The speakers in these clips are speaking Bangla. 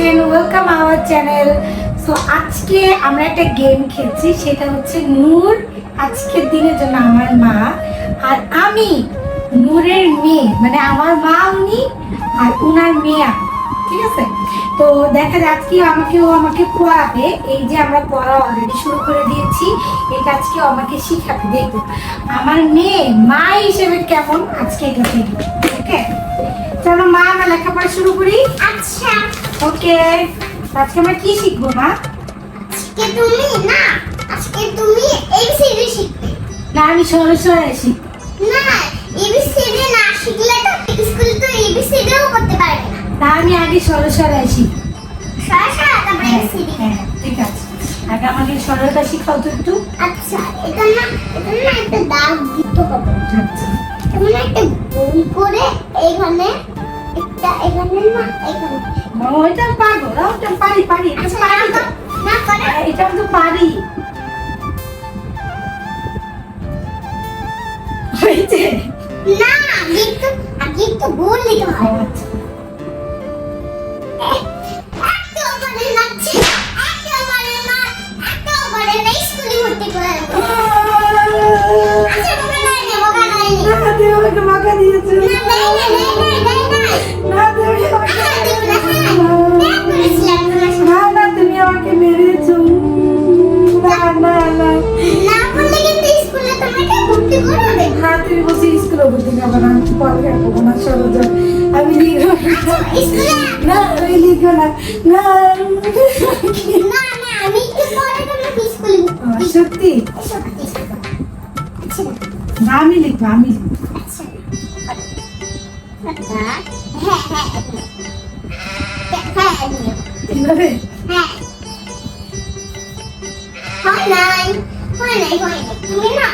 আছেন ওয়েলকাম আওয়ার চ্যানেল সো আজকে আমরা একটা গেম খেলছি, সেটা হচ্ছে নূর আজকের দিনের জন্য আমার মা। আর আমি নূরের মেয়ে মানে আমার মা উনি আর উনার মেয়ে, ঠিক আছে? তো দেখা আজকে আমাকে, ও আমাকে পড়াবে। এই যে আমরা পড়া অলরেডি শুরু করে দিয়েছি এটা আজকে আমাকে শিখাবে দেখব আমার মেয়ে মা হিসেবে কেমন? আজকে এটা দেখব ওকে? চলো মা, আমরা লেখাপড়া ওকে আজকে আমরা কি শিখব মা? আজকে তুমি না আজকে তুমি এবিসিডি শিখবে। না আমি সরে সরে শিখব। না এবিসিডি না শিখলে তো স্কুলে তো এবিসিডিও করতে পারবে না। না আমি আগে সরে সরে শিখব। সারা সারা তারপরে হ্যাঁ এবিসিডি হ্যাঁ ঠিক আছে। আগে আমাকে সরলতা শিখাও তো একটু। আচ্ছা এটা না এটা না একটা দাগ দিতে হবে। আচ্ছা। তুমি না একটা গোল করে এইখানে একটা এখানে না এখানে। ওইটা পারব না আমি পারি পারি এটা পারি তো। না হ্যাঁ, এটা তো পারি হয়েছে? না আগে একটু আগে একটু না, আমি পরে করব না, সরো আমি লিখব না। আমি লিখব না। না। সত্যি। আচ্ছা, আমি লিখব আমি আচ্ছা। হ্যাঁ, নাই হয় নাই হয় নাই। তুমি না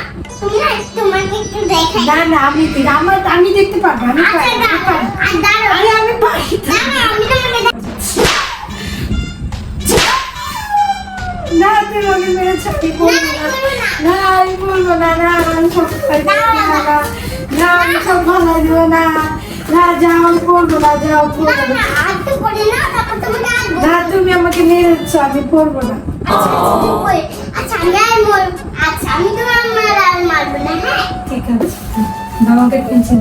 না তোমাকে একটু দেখাই। না না আমি আমার আমি দেখতে পারব আমি আচ্ছা। আর আমি পারি আমি না তুমি আমাকে মেরেছো আমি বলব না, না। না। না আমি বলব না না আমি সব না, আমি ভালো দিব না না যাও আমি করব না যাও করব না। তুমি আমাকে মেরেছো আমি করব না। বাবাকে পেন্সিল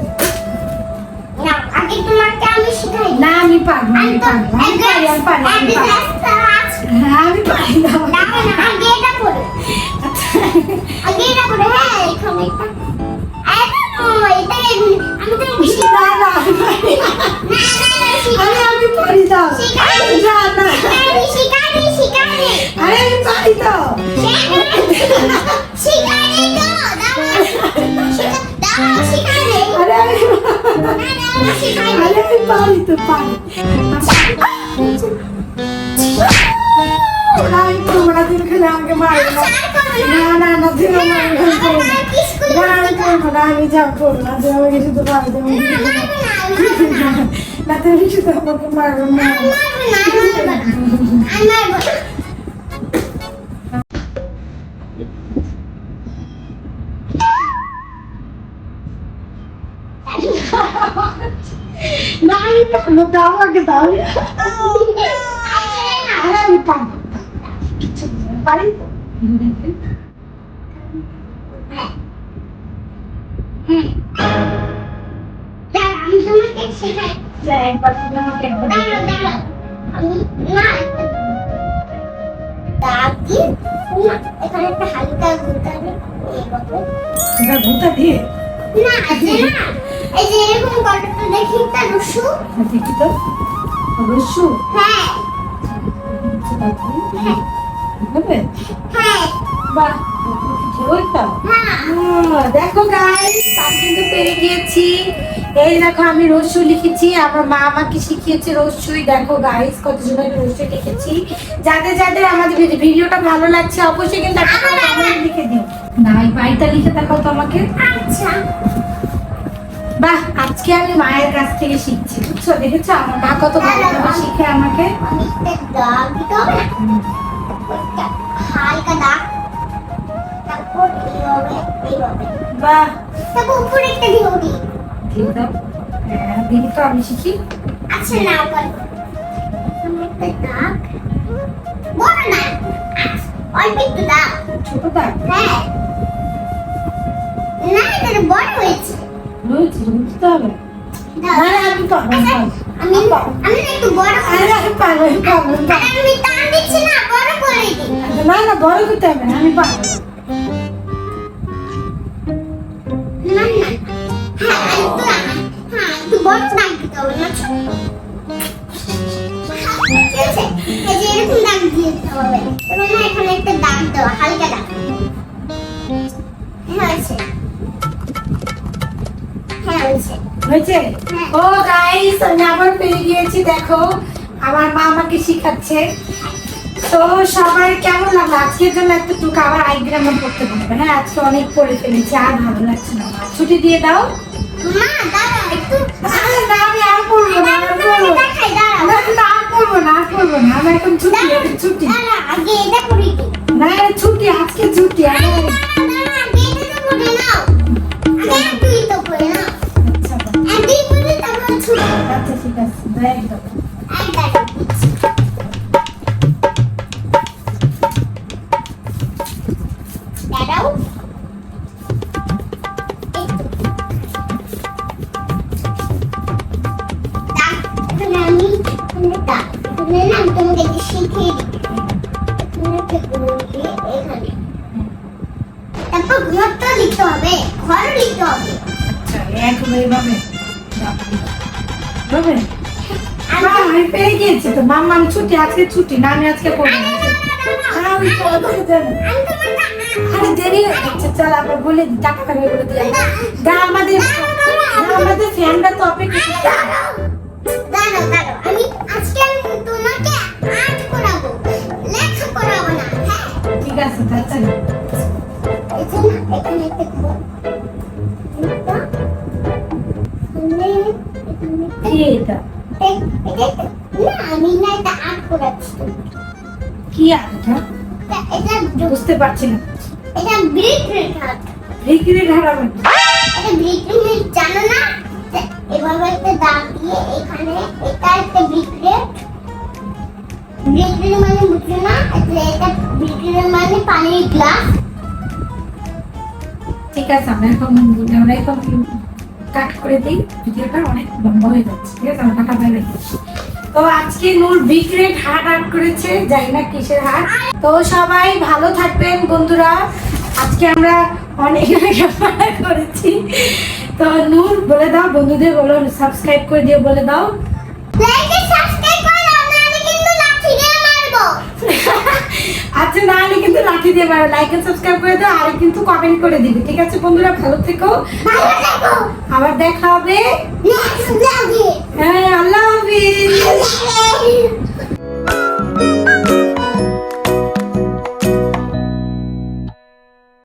না আগে তোমাকে আমি শিখাই। না আমি পারব আমি আমি পারব আমি পারি আমি পারি। আমি পারি। হ্যাঁ আমি পারি না। করে আগে আমি পারি আমি করব না তুমি খেলে আমাকে মারবে না না না তুমি না আমি করব না আমি যাও করব না তুমি আমাকে শুধু মারবে না তুমি শুধু আমাকে মারবে না না আমি পারব দাও আমাকে দাও আরে আমি পারব পারি তো যা, একবার তুমি আমাকে একবার দাও। এখানে একটা হালকা গুটাবে এটা ভূতা দিয়ে না না এই যে এরকম কতটা দেখি তা রসু হ্যাঁ, দেখি তো। অবশ্যই হ্যাঁ। হ্যাঁ। হ্যাঁ। বাহ হ্যাঁ দেখো গাইস আমি কিন্তু পেরে গিয়েছি। এই দেখো আমি রস্য লিখেছি আমার মা আমাকে শিখিয়েছে রস্যই দেখো গাইস কত আমি লিখেছি। যাদের যাদের আমাদের ভিডি- ভিডিওটা ভালো লাগছে অবশ্যই কিন্তু লিখে দিও। না এই বাড়িটা লিখে দেখাও তো আমাকে আচ্ছা। বাহ আজকে আমি মায়ের কাছ থেকে শিখছি বুঝছ? দেখেছ? আমার মা কত ভালোভাবে শিখে আমাকে। আমি একটা দাগ হবে এইভাবে বাহ উপরে একটা দিই দাও। হ্যাঁ তো আমি শিখি। আচ্ছা না বল একটা একটা দাগ। বড় না অল্প একটু দাগ ছোট দাগ? হ্যাঁ। না এটা বড় হয়েছে। রয়েছে বুঝতে হবে দাও। না না আমি পারব। আমি আমি আমি একটু বড় আমি পারব আমি পারব আমি পারব। আরে আমি টান দিচ্ছি না বড় করে দিই। না না বড় করতে হবে আমি পারব। বড় দাগ দিতে হবে না ঠিক আছে এই যে এরকম দাগ দিয়ে দিতে হবে তবে না এখানে একটা দাগ দেওয়া হালকা দাগ হ্যাঁ। হয়েছে হয়েছে হয়েছে ও গাইস আমি আবার পেয়ে গিয়েছি দেখো। আমার মা আমাকে শিখাচ্ছে। তো সবার কেমন লাগল? আজকের জন্য একটু টুক আবার আইগ্রামে পড়তে বলবে হ্যাঁ আজকে অনেক পড়ে ফেলেছি আর ভালো লাগছে না। ছুটি দিয়ে দাও। মা দাঁড়াও একটু আরে না আমি একটু শিখিয়ে দিই এখানে থেকে তারপর ঘরটা লিখতে হবে ঘর লিখতে হবে আচ্ছা একবার এভাবে দাও। আমি পেয়ে গিয়েছি তো মাম্মা আমি ছুটি আজকে ছুটি না আমি আজকে। না, আমি আরে দেরি হয়ে চল আবার বলে দিই টাকা খাবে বলে দিই আমাদের আমাদের ফ্যানটা তো অপেক্ষা আছে আচ্ছা এখানে একটা ঘর এটা? আমি না। এটা আর্ট করাচ্ছি জানো না এভাবে একটা এখানে এটা একটা ব্রিক রেট মানে বুঝছ না? এটা ব্রিক পানির গ্লাস ঠিক আছে আমরা এখন আমরা এখন কাট করে দিই ভিডিওটা অনেক লম্বা হয়ে যাচ্ছে ঠিক আছে আমরা কাটা বাইরে তো আজকে নূর বিক্রেট হাট আর্ট করেছে জানি না কিসের হাট তো সবাই ভালো থাকবেন বন্ধুরা। আজকে আমরা অনেক করেছি। তো নূর বলে দাও বন্ধুদের বলো সাবস্ক্রাইব করে দিও বলে দাও লাইক এন্ড সাবস্ক্রাইব করে দাও নাহলে কিন্তু লাঠি দিয়ে মারবো আচ্ছা না হলে কিন্তু লাঠি দিয়ে পারো লাইক এন্ড সাবস্ক্রাইব করে দাও আর কিন্তু কমেন্ট করে দিবে। ঠিক আছে বন্ধুরা ভালো থেকো। ভালো থেকো আবার দেখা হবে। হ্যাঁ আল্লাহ হাফিজ।